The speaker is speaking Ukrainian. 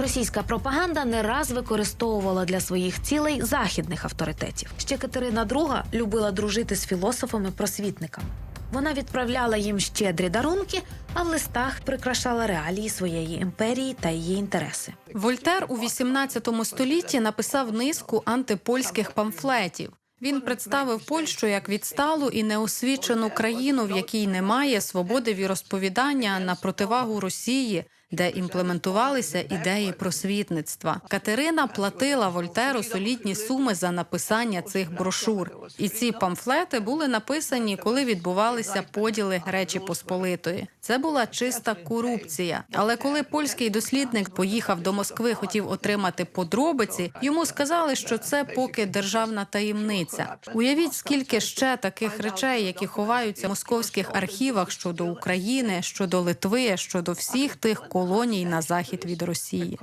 Російська пропаганда не раз використовувала для своїх цілей західних авторитетів. Ще Катерина II любила дружити з філософами-просвітниками. Вона відправляла їм щедрі дарунки, а в листах прикрашала реалії своєї імперії та її інтереси. Вольтер у 18 столітті написав низку антипольських памфлетів. Він представив Польщу як відсталу і неосвічену країну, в якій немає свободи віросповідання на противагу Росії, де імплементувалися ідеї просвітництва. Катерина платила Вольтеру солідні суми за написання цих брошур. І ці памфлети були написані, коли відбувалися поділи Речі Посполитої. Це була чиста корупція. Але коли польський дослідник поїхав до Москви, хотів отримати подробиці, йому сказали, що це поки державна таємниця. Уявіть, скільки ще таких речей, які ховаються в московських архівах щодо України, щодо Литви, щодо всіх тих колоній на захід від Росії.